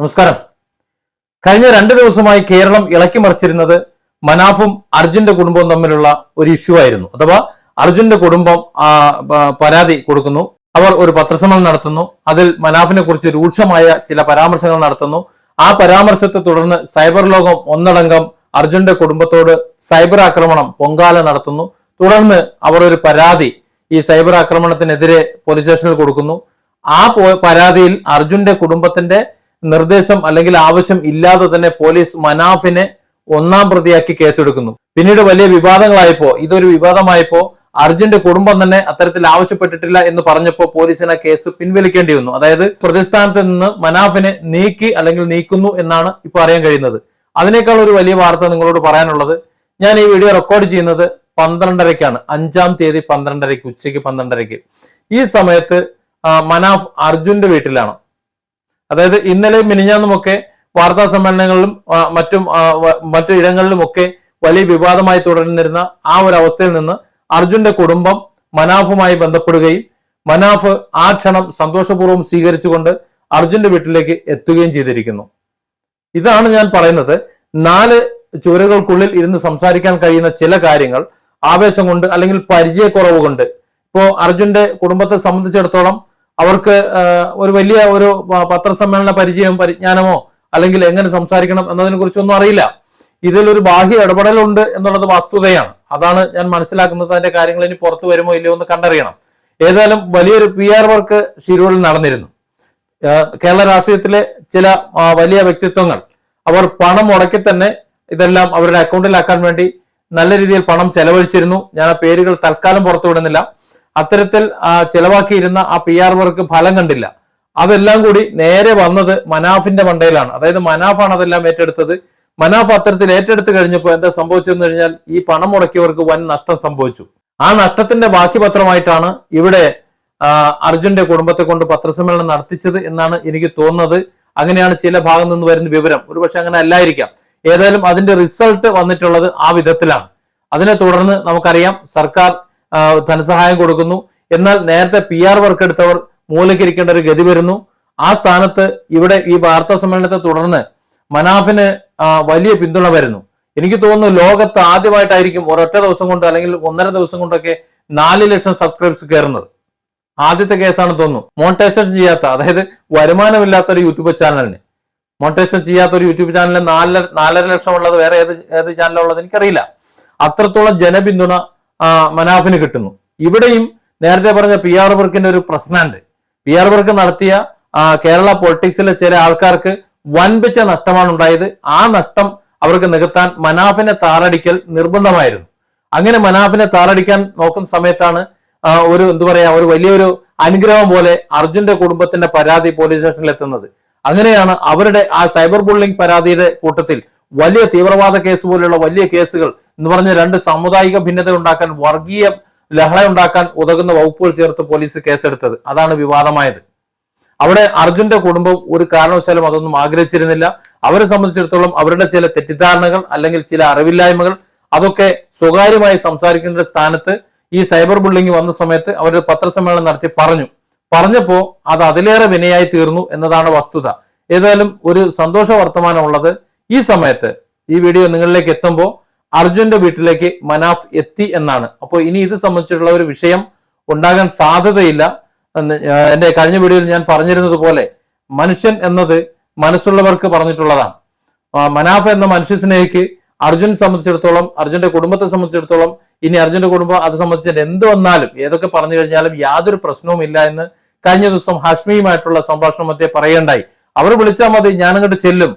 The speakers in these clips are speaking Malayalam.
നമസ്കാരം. കഴിഞ്ഞ രണ്ട് ദിവസമായി കേരളം ഇളക്കി മറിച്ചിരുന്നത് മനാഫും അർജുന്റെ കുടുംബവും തമ്മിലുള്ള ഒരു ഇഷ്യൂ ആയിരുന്നു. അഥവാ അർജുന്റെ കുടുംബം പരാതി കൊടുക്കുന്നു. അവർ ഒരു പത്രസമ്മേളനം നടത്തുന്നു. അതിൽ മനാഫിനെ കുറിച്ച് രൂക്ഷമായ ചില പരാമർശങ്ങൾ നടത്തുന്നു. ആ പരാമർശത്തെ തുടർന്ന് സൈബർ ലോകം ഒന്നടങ്കം അർജുന്റെ കുടുംബത്തോട് സൈബർ ആക്രമണം പൊങ്കാല നടത്തുന്നു. തുടർന്ന് അവർ ഒരു പരാതി ഈ സൈബർ ആക്രമണത്തിനെതിരെ പോലീസ് സ്റ്റേഷനിൽ കൊടുക്കുന്നു. ആ പരാതിയിൽ അർജുന്റെ കുടുംബത്തിന്റെ നിർദ്ദേശം അല്ലെങ്കിൽ ആവശ്യം ഇല്ലാതെ തന്നെ പോലീസ് മനാഫിനെ ഒന്നാം പ്രതിയാക്കി കേസെടുക്കുന്നു. പിന്നീട് വലിയ വിവാദങ്ങളായപ്പോ ഇതൊരു വിവാദമായപ്പോ അർജുന്റെ കുടുംബം തന്നെ അത്തരത്തിൽ ആവശ്യപ്പെട്ടിട്ടില്ല എന്ന് പറഞ്ഞപ്പോ പോലീസിന് ആ കേസ് പിൻവലിക്കേണ്ടി വന്നു. അതായത് പ്രതിസ്ഥാനത്ത് നിന്ന് മനാഫിനെ നീക്കി അല്ലെങ്കിൽ നീക്കുന്നു എന്നാണ് ഇപ്പൊ അറിയാൻ കഴിയുന്നത്. അതിനേക്കാൾ ഒരു വലിയ വാർത്ത നിങ്ങളോട് പറയാനുള്ളത് ഞാൻ ഈ വീഡിയോ റെക്കോർഡ് ചെയ്യുന്നത് പന്ത്രണ്ടരയ്ക്കാണ്. അഞ്ചാം തീയതി പന്ത്രണ്ടരയ്ക്ക് ഉച്ചയ്ക്ക് പന്ത്രണ്ടരയ്ക്ക്. ഈ സമയത്ത് മനാഫ് അർജുന്റെ വീട്ടിലാണ്. അതായത് ഇന്നലെ മിനിഞ്ഞാന്നുമൊക്കെ വാർത്താ സമ്മേളനങ്ങളിലും മറ്റും മറ്റു ഇടങ്ങളിലുമൊക്കെ വലിയ വിവാദമായി തുടർന്നിരുന്ന ആ ഒരു അവസ്ഥയിൽ നിന്ന് അർജുന്റെ കുടുംബം മനാഫുമായി ബന്ധപ്പെടുകയും മനാഫ് ആ ക്ഷണം സന്തോഷപൂർവം സ്വീകരിച്ചുകൊണ്ട് അർജുന്റെ വീട്ടിലേക്ക് എത്തുകയും ചെയ്തിരിക്കുന്നു. ഇതാണ് ഞാൻ പറയുന്നത്. നാല് ചുവരുകൾക്കുള്ളിൽ ഇരുന്ന് സംസാരിക്കാൻ കഴിയുന്ന ചില കാര്യങ്ങൾ ആവേശം കൊണ്ട് അല്ലെങ്കിൽ പരിചയക്കുറവ് കൊണ്ട്. ഇപ്പോ അർജുന്റെ കുടുംബത്തെ സംബന്ധിച്ചിടത്തോളം അവർക്ക് ഒരു വലിയ ഒരു പത്രസമ്മേളന പരിചയമോ പരിജ്ഞാനമോ അല്ലെങ്കിൽ എങ്ങനെ സംസാരിക്കണം എന്നതിനെ കുറിച്ചൊന്നും അറിയില്ല. ഇതിലൊരു ബാഹ്യ ഇടപെടലുണ്ട് എന്നുള്ളത് വസ്തുതയാണ്. അതാണ് ഞാൻ മനസ്സിലാക്കുന്നത് അതിന്റെ കാര്യങ്ങൾ ഇനി പുറത്തു വരുമോ ഇല്ലയോ എന്ന് കണ്ടറിയണം. ഏതായാലും വലിയൊരു പി ആർ വർക്ക് ഷിരൂരിൽ നടന്നിരുന്നു. കേരള രാഷ്ട്രീയത്തിലെ ചില വലിയ വ്യക്തിത്വങ്ങൾ. അവർ പണം മുടക്കി തന്നെ ഇതെല്ലാം അവരുടെ അക്കൗണ്ടിലാക്കാൻ വേണ്ടി നല്ല രീതിയിൽ പണം ചെലവഴിച്ചിരുന്നു. ഞാൻ ആ പേരുകൾ തൽക്കാലം പുറത്തുവിടുന്നില്ല. അത്തരത്തിൽ ചെലവാക്കിയിരുന്ന ആ പി ആർ വർക്ക് ഫലം കണ്ടില്ല. അതെല്ലാം കൂടി നേരെ വന്നത് മനാഫിന്റെ മണ്ടയിലാണ്. അതായത് മനാഫാണ് അതെല്ലാം ഏറ്റെടുത്തത്. മനാഫ് അത്തരത്തിൽ ഏറ്റെടുത്ത് കഴിഞ്ഞപ്പോൾ എന്താ സംഭവിച്ചെന്ന് കഴിഞ്ഞാൽ ഈ പണം മുടക്കിയവർക്ക് വൻ നഷ്ടം സംഭവിച്ചു. ആ നഷ്ടത്തിന്റെ ബാക്കി പത്രമായിട്ടാണ് ഇവിടെ അർജുന്റെ കുടുംബത്തെ കൊണ്ട് പത്രസമ്മേളനം നടത്തിച്ചത് എന്നാണ് എനിക്ക് തോന്നുന്നത്. അങ്ങനെയാണ് ചില ഭാഗം നിന്ന് വരുന്ന വിവരം. ഒരുപക്ഷെ അങ്ങനെ അല്ലായിരിക്കാം. ഏതായാലും അതിന്റെ റിസൾട്ട് വന്നിട്ടുള്ളത് ആ വിധത്തിലാണ്. അതിനെ തുടർന്ന് നമുക്കറിയാം സർക്കാർ ധനസഹായം കൊടുക്കുന്നു. എന്നാൽ നേരത്തെ പി ആർ വർക്ക് എടുത്തവർ മൂലക്കിരിക്കേണ്ട ഒരു ഗതി വരുന്നു. ആ സ്ഥാനത്ത് ഇവിടെ ഈ വാർത്താ സമ്മേളനത്തെ തുടർന്ന് മനാഫിന് വലിയ പിന്തുണ വരുന്നു. എനിക്ക് തോന്നുന്നു ലോകത്ത് ആദ്യമായിട്ടായിരിക്കും ഒരൊറ്റ ദിവസം കൊണ്ട് അല്ലെങ്കിൽ ഒന്നര ദിവസം കൊണ്ടൊക്കെ നാല് ലക്ഷം സബ്സ്ക്രൈബ്സ് കയറുന്നത്. ആദ്യത്തെ കേസാണ് തോന്നുന്നു. മോണിറ്റൈസേഷൻ ചെയ്യാത്ത അതായത് വരുമാനമില്ലാത്ത ഒരു യൂട്യൂബ് ചാനലിന്. മോണിറ്റൈസേഷൻ ചെയ്യാത്ത ഒരു യൂട്യൂബ് ചാനലിന് നാലര നാലര ലക്ഷം ഉള്ളത് വേറെ ഏത് ഏത് ചാനലുള്ളത് എനിക്കറിയില്ല. അത്രത്തോളം ജനപിന്തുണ മനാഫിന് കിട്ടുന്നു. ഇവിടെയും നേരത്തെ പറഞ്ഞ പി ആർ വർക്കിന്റെ ഒരു പ്രശ്നമുണ്ട്. പി ആർ വർക്ക് നടത്തിയ കേരള പൊളിറ്റിക്സിലെ ചില ആൾക്കാർക്ക് വൻപിച്ച നഷ്ടമാണ് ഉണ്ടായത്. ആ നഷ്ടം അവർക്ക് നികത്താൻ മനാഫിനെ താറടിക്കൽ നിർബന്ധമായിരുന്നു. അങ്ങനെ മനാഫിനെ താറടിക്കാൻ നോക്കുന്ന സമയത്താണ് ഒരു എന്താ പറയാ ഒരു വലിയൊരു അനുഗ്രഹം പോലെ അർജുന്റെ കുടുംബത്തിന്റെ പരാതി പോലീസ് സ്റ്റേഷനിൽ എത്തുന്നത്. അങ്ങനെയാണ് അവരുടെ ആ സൈബർ ബുള്ളിംഗ് പരാതിയുടെ കൂട്ടത്തിൽ വലിയ തീവ്രവാദ കേസ് പോലെയുള്ള വലിയ കേസുകൾ എന്ന് പറഞ്ഞ രണ്ട് സാമുദായിക ഭിന്നത ഉണ്ടാക്കാൻ വർഗീയ ലഹള ഉണ്ടാക്കാൻ ഉതകുന്ന വകുപ്പുകൾ ചേർത്ത് പോലീസ് കേസെടുത്തത്. അതാണ് വിവാദമായത്. അവിടെ അർജുന്റെ കുടുംബം ഒരു കാരണവശാലും അതൊന്നും ആഗ്രഹിച്ചിരുന്നില്ല. അവരെ സംബന്ധിച്ചിടത്തോളം അവരുടെ ചില തെറ്റിദ്ധാരണകൾ അല്ലെങ്കിൽ ചില അറിവില്ലായ്മകൾ അതൊക്കെ സ്വകാര്യമായി സംസാരിക്കുന്ന സ്ഥാനത്ത് ഈ സൈബർ ബുള്ളിംഗ് വന്ന സമയത്ത് അവർ പത്രസമ്മേളനം നടത്തി പറഞ്ഞു. പറഞ്ഞപ്പോ അത് അതിലേറെ വിനയായി തീർന്നു എന്നതാണ് വസ്തുത. ഏതായാലും ഒരു സന്തോഷ വർത്തമാനമുള്ളത് ഈ സമയത്ത് ഈ വീഡിയോ നിങ്ങളിലേക്ക് എത്തുമ്പോൾ അർജുന്റെ വീട്ടിലേക്ക് മനാഫ് എത്തി എന്നാണ്. അപ്പോൾ ഇനി ഇത് സംബന്ധിച്ചിട്ടുള്ള ഒരു വിഷയം ഉണ്ടാകാൻ സാധ്യതയില്ല എന്റെ കഴിഞ്ഞ വീഡിയോയിൽ ഞാൻ പറഞ്ഞിരുന്നത് പോലെ മനുഷ്യൻ എന്നത് മനസ്സുള്ളവർക്ക് പറഞ്ഞിട്ടുള്ളതാണ്. മനാഫ് എന്ന മനുഷ്യ സ്നേഹിക്ക് അർജുൻ സംബന്ധിച്ചിടത്തോളം അർജുന്റെ കുടുംബത്തെ സംബന്ധിച്ചിടത്തോളം ഇനി അർജുന്റെ കുടുംബം അത് സംബന്ധിച്ച് എന്ത് വന്നാലും ഏതൊക്കെ പറഞ്ഞു കഴിഞ്ഞാലും യാതൊരു പ്രശ്നവും ഇല്ല എന്ന് കഴിഞ്ഞ ദിവസം ഹാഷ്മിയുമായിട്ടുള്ള സംഭാഷണം മധ്യേ പറയണ്ടായി. അവർ വിളിച്ചാൽ മതി ഞാനങ്ങോട്ട് ചെല്ലും.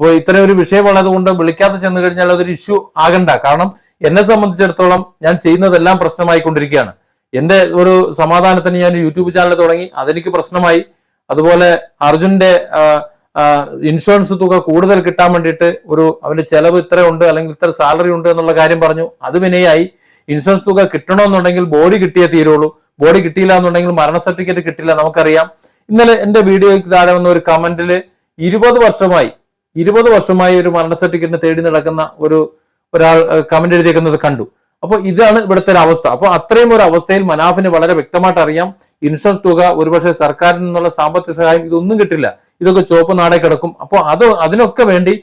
അപ്പോൾ ഇത്തരം ഒരു വിഷയമുള്ളത് കൊണ്ട് വിളിക്കാതെ ചെന്ന് കഴിഞ്ഞാൽ അതൊരു ഇഷ്യൂ ആകണ്ട. കാരണം എന്നെ സംബന്ധിച്ചിടത്തോളം ഞാൻ ചെയ്യുന്നതെല്ലാം പ്രശ്നമായിക്കൊണ്ടിരിക്കുകയാണ്. എന്റെ ഒരു സമാധാനത്തിന് ഞാൻ യൂട്യൂബ് ചാനൽ തുടങ്ങി അതെനിക്ക് പ്രശ്നമായി. അതുപോലെ ആ, ഇൻഷുറൻസ് തുക കൂടുതൽ കിട്ടാൻ വേണ്ടിയിട്ട് ഒരു അവന്റെ ചെലവ് ഇത്ര ഉണ്ട് അല്ലെങ്കിൽ ഇത്ര സാലറി ഉണ്ട് എന്നുള്ള കാര്യം പറഞ്ഞു. അത് വിനയായി ഇൻഷുറൻസ് തുക കിട്ടണമെന്നുണ്ടെങ്കിൽ ബോഡി കിട്ടിയേ തീരുള്ളൂ. ബോഡി കിട്ടിയില്ല എന്നുണ്ടെങ്കിൽ മരണ സർട്ടിഫിക്കറ്റ് കിട്ടില്ല നമുക്കറിയാം. ഇന്നലെ എന്റെ വീഡിയോയ്ക്ക് താഴെ വന്ന ഒരു കമന്റിൽ ഇരുപത് വർഷമായി ഇരുപത് വർഷമായി ഒരു മരണ സർട്ടിഫിക്കറ്റിന് തേടി നടക്കുന്ന ഒരു ഒരാൾ കമന്റ് എഴുതിയേക്കുന്നത് കണ്ടു. അപ്പോൾ ഇതാണ് ഇവിടുത്തെ ഒരു അവസ്ഥ. അപ്പോൾ അത്രയും ഒരു അവസ്ഥയിൽ മനാഫിന് വളരെ വ്യക്തമായിട്ട് അറിയാം. ഇൻഷുറൻസ് തുക ഒരുപക്ഷെ സർക്കാരിൽ നിന്നുള്ള സാമ്പത്തിക സഹായം ഇതൊന്നും കിട്ടില്ല. ഇതൊക്കെ ചുവപ്പ് നാടെ കിടക്കും. അപ്പോൾ അത് അതിനൊക്കെ വേണ്ടി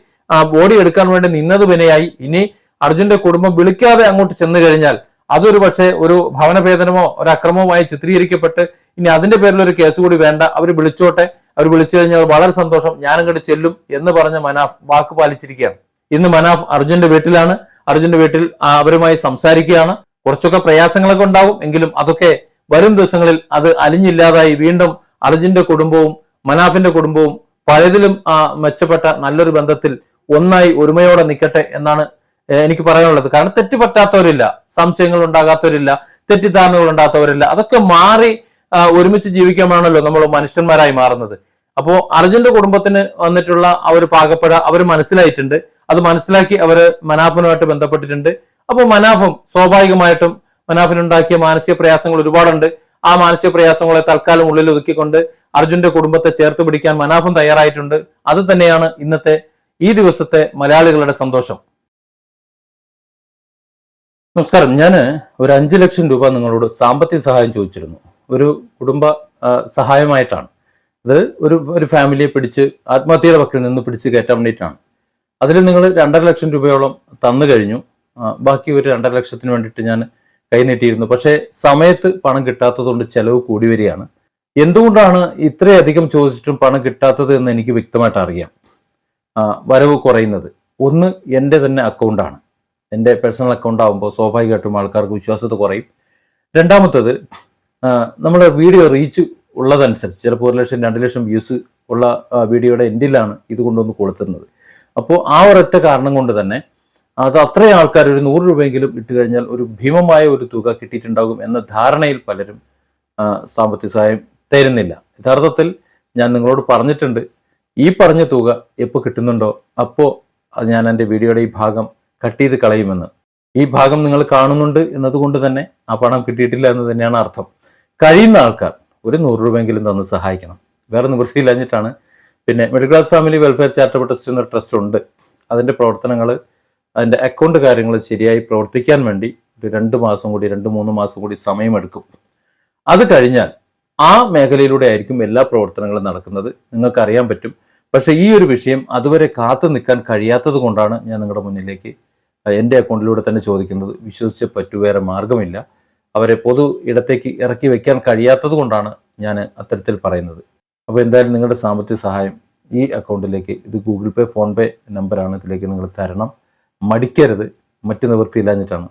ബോഡി എടുക്കാൻ വേണ്ടി നിന്നത് വിനയായി. ഇനി അർജുന്റെ കുടുംബം വിളിക്കാതെ അങ്ങോട്ട് ചെന്ന് കഴിഞ്ഞാൽ അതൊരു പക്ഷേ ഒരു ഭവനഭേദനമോ ഒരു അക്രമവുമായി ചിത്രീകരിക്കപ്പെട്ട് ഇനി അതിന്റെ പേരിൽ ഒരു കേസ് കൂടി വേണ്ട. അവർ വിളിച്ചോട്ടെ. അവർ വിളിച്ചു കഴിഞ്ഞാൽ വളരെ സന്തോഷം ഞാൻ അങ്ങോട്ട് ചെല്ലും എന്ന് പറഞ്ഞ മനാഫ് വാക്ക് പാലിച്ചിരിക്കുകയാണ്. ഇന്ന് മനാഫ് അർജുന്റെ വീട്ടിലാണ്. അർജുന്റെ വീട്ടിൽ അവരുമായി സംസാരിക്കുകയാണ്. കുറച്ചൊക്കെ പ്രയാസങ്ങളൊക്കെ ഉണ്ടാവും എങ്കിലും അതൊക്കെ വരും ദിവസങ്ങളിൽ അത് അലിഞ്ഞില്ലാതായി വീണ്ടും അർജുന്റെ കുടുംബവും മനാഫിന്റെ കുടുംബവും പലതിലും ആ, മെച്ചപ്പെട്ട നല്ലൊരു ബന്ധത്തിൽ ഒന്നായി ഒരുമയോടെ നിൽക്കട്ടെ എന്നാണ് എനിക്ക് പറയാനുള്ളത്. കാരണം തെറ്റുപറ്റാത്തവരില്ല സംശയങ്ങൾ ഉണ്ടാകാത്തവരില്ല തെറ്റിദ്ധാരണകൾ ഉണ്ടാകാത്തവരില്ല. അതൊക്കെ മാറി ഒരുമിച്ച് ജീവിക്കാനാണല്ലോ നമ്മൾ മനുഷ്യന്മാരായി മാറുന്നത്. അപ്പോ അർജുന്റെ കുടുംബത്തിന് വന്നിട്ടുള്ള ആ ഒരു പാകപ്പഴ അവർ മനസ്സിലായിട്ടുണ്ട്. അത് മനസ്സിലാക്കി അവർ മനാഫിനുമായിട്ട് ബന്ധപ്പെട്ടിട്ടുണ്ട്. അപ്പോൾ മനാഫും സ്വാഭാവികമായിട്ടും മനാഫിനുണ്ടാക്കിയ മാനസിക പ്രയാസങ്ങൾ ഒരുപാടുണ്ട്. ആ മാനസിക പ്രയാസങ്ങളെ തൽക്കാലം ഉള്ളിൽ ഒതുക്കിക്കൊണ്ട് അർജുന്റെ കുടുംബത്തെ ചേർത്ത് പിടിക്കാൻ മനാഫും തയ്യാറായിട്ടുണ്ട്. അത് തന്നെയാണ് ഇന്നത്തെ ഈ ദിവസത്തെ മലയാളികളുടെ സന്തോഷം. നമസ്കാരം. ഞാൻ ഒരു അഞ്ചു ലക്ഷം രൂപ നിങ്ങളോട് സാമ്പത്തിക സഹായം ചോദിച്ചിരുന്നു. ഒരു കുടുംബ സഹായമായിട്ടാണ്. അത് ഒരു ഒരു ഫാമിലിയെ പിടിച്ച് ആത്മഹത്യയുടെ പക്കൽ നിന്ന് പിടിച്ച് കയറ്റാൻ വേണ്ടിയിട്ടാണ്. അതിൽ നിങ്ങൾ രണ്ടര ലക്ഷം രൂപയോളം തന്നു കഴിഞ്ഞു. ബാക്കി ഒരു രണ്ടര ലക്ഷത്തിന് വേണ്ടിയിട്ട് ഞാൻ കൈനീട്ടിയിരുന്നു പക്ഷേ സമയത്ത് പണം കിട്ടാത്തതുകൊണ്ട് ചെലവ് കൂടി വരികയാണ്. എന്തുകൊണ്ടാണ് ഇത്രയധികം ചോദിച്ചിട്ടും പണം കിട്ടാത്തത് എന്ന് എനിക്ക് വ്യക്തമായിട്ട് അറിയാം. വരവ് കുറയുന്നത്. ഒന്ന് എന്റെ തന്നെ അക്കൗണ്ടാണ് എന്റെ പേഴ്സണൽ അക്കൗണ്ട് ആകുമ്പോൾ സ്വാഭാവികമായിട്ടും ആൾക്കാർക്ക് വിശ്വാസത കുറയും. രണ്ടാമത്തത് നമ്മുടെ വീഡിയോ റീച്ച് ഉള്ളതനുസരിച്ച് ചിലപ്പോൾ ഒരു ലക്ഷം രണ്ട് ലക്ഷം വ്യൂസ് ഉള്ള വീഡിയോയുടെ എൻഡിലാണ് ഇത് കൊണ്ടുവന്ന് കൊടുത്തിരുന്നത് അപ്പോൾ ആ ഒരൊറ്റ കാരണം കൊണ്ട് തന്നെ അത് അത്രയും ആൾക്കാർ ഒരു നൂറ് രൂപയെങ്കിലും ഇട്ട് കഴിഞ്ഞാൽ ഒരു ഭീമമായ ഒരു തുക കിട്ടിയിട്ടുണ്ടാകും എന്ന ധാരണയിൽ പലരും സാമ്പത്തിക സഹായം തരുന്നില്ല. യഥാർത്ഥത്തിൽ ഞാൻ നിങ്ങളോട് പറഞ്ഞിട്ടുണ്ട് ഈ പറഞ്ഞ തുക എപ്പോൾ കിട്ടുന്നുണ്ടോ അപ്പോൾ ഞാൻ എന്റെ വീഡിയോയുടെ ഈ ഭാഗം കട്ട് ചെയ്ത് കളയുമെന്ന്. ഈ ഭാഗം നിങ്ങൾ കാണുന്നുണ്ട് എന്നതുകൊണ്ട് തന്നെ ആ പണം കിട്ടിയിട്ടില്ല എന്ന് തന്നെയാണ് അർത്ഥം. കഴിയുന്ന ആൾക്കാർ ഒരു നൂറ് രൂപയെങ്കിലും തന്ന് സഹായിക്കണം. വേറെ നിവൃത്തിയില്ലഞ്ഞിട്ടാണ് പിന്നെ middle class family welfare charitable trust എന്നൊരു ട്രസ്റ്റ് ഉണ്ട്. അതിന്റെ പ്രവർത്തനങ്ങൾ അതിന്റെ അക്കൗണ്ട് കാര്യങ്ങൾ ശരിയായി പ്രവർത്തിക്കാൻ വേണ്ടി ഒരു രണ്ട് മാസം കൂടി രണ്ട് മൂന്ന് മാസം കൂടി സമയമെടുക്കും. അത് കഴിഞ്ഞാൽ ആ മേഖലയിലൂടെ ആയിരിക്കും എല്ലാ പ്രവർത്തനങ്ങളും നടക്കുന്നത്. നിങ്ങൾക്കറിയാൻ പറ്റും. പക്ഷേ ഈ ഒരു വിഷയം അതുവരെ കാത്തു നിൽക്കാൻ കഴിയാത്തത് കൊണ്ടാണ് ഞാൻ നിങ്ങളുടെ മുന്നിലേക്ക് എന്റെ അക്കൗണ്ടിലൂടെ തന്നെ ചോദിക്കുന്നത്. വിശ്വസിച്ച് പറ്റൂ വേറെ മാർഗമില്ല അവരെ പൊതു ഇടത്തേക്ക് ഇറക്കി വെക്കാൻ കഴിയാത്തത് കൊണ്ടാണ് ഞാൻ അത്തരത്തിൽ പറയുന്നത്. അപ്പോൾ എന്തായാലും നിങ്ങളുടെ സാമ്പത്തിക സഹായം ഈ അക്കൗണ്ടിലേക്ക് ഇത് ഗൂഗിൾ പേ ഫോൺ പേ നമ്പറാണ് ഇതിലേക്ക് നിങ്ങൾ തരണം. മടിക്കരുത്. മറ്റു നിവൃത്തിയില്ലാഞ്ഞിട്ടാണ്.